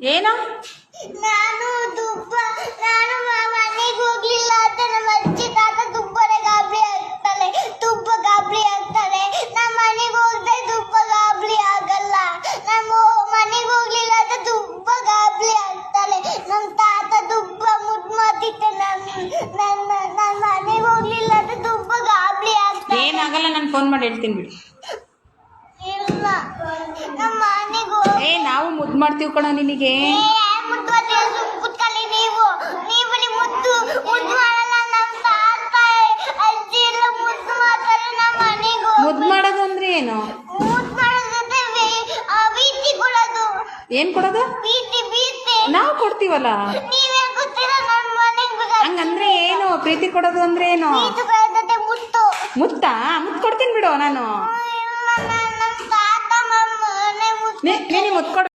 ಏನೋ? ನಾನು ದುಬ್ಬ ನಾನು ಮನೆಗೆ ಹೋಗ್ಲಿಲ್ಲ ಅಂತ ನಮ್ಮ ಅಜ್ಜಿ ತಾತ ದುಬ್ಬನೇ ಗಾಬರಿ ಆಗ್ತಾಳೆ ತುಪ್ಪ ಗಾಬರಿ ಆಗ್ತಾಳೆ ನಮ್ಮ ಮನೆಗೆ ಹೋಗದೆ ದುಬ್ಬ ಗಾಬರಿ ಆಗಲ್ಲ. ನಮ್ಮ ಮನೆಗೆ ಹೋಗ್ಲಿಲ್ಲ ಅಂತ ತುಂಬ ಗಾಬರಿ ಆಗ್ತಾಳೆ ನಮ್ಮ ತಾತ ದುಬ್ಬ ಮುಟ್ ಮಾತಿತ್ತೆ ನನ್ನ ನನ್ನ ನನ್ನ ಮನೆಗೆ ಹೋಗ್ಲಿಲ್ಲ ಅಂತ ತುಂಬ ಗಾಬರಿ ಆಗ್ತಾಳೆ ಏನಾಗಲ್ಲ ನಾನು ಫೋನ್ ಮಾಡಿ ಹೇಳ್ತೀನಿ ಬಿಡಿ. ಇಲ್ಲ. ಮುದ್ದು ಮಾಡ್ತೀವಿ ಕಣ ನಿನಗೆ. ಮುದ್ದು ಮುದ್ದು ಮಾಡಲ್ಲ ನಮ್ಮ ತಾತ ಅಜ್ಜಿ ಎಲ್ಲ ಮುದ್ದು ಮಾಡ್ತಾರೆ ನಮ್ಮ ಮಾಡೋದು ಅಂದ್ರೆ ಏನು? ಏನ್ ಮಾಡೋದಂದ್ರೆ ಕೊಡೋದು ನಾವು ಕೊಡ್ತೀವಲ್ಲ? ಹಂಗಂದ್ರೆ ಏನು? ಪ್ರೀತಿ ಕೊಡೋದು ಅಂದ್ರೆ ಏನು? ಮುತ್ತ. ಮುತ್ತು? ಕೊಡ್ತೀನಿ ಬಿಡು ನಾನು. ಮುತ್ಕೊಡ ನೀನು ಮುತ್ತು ಕೊಡು.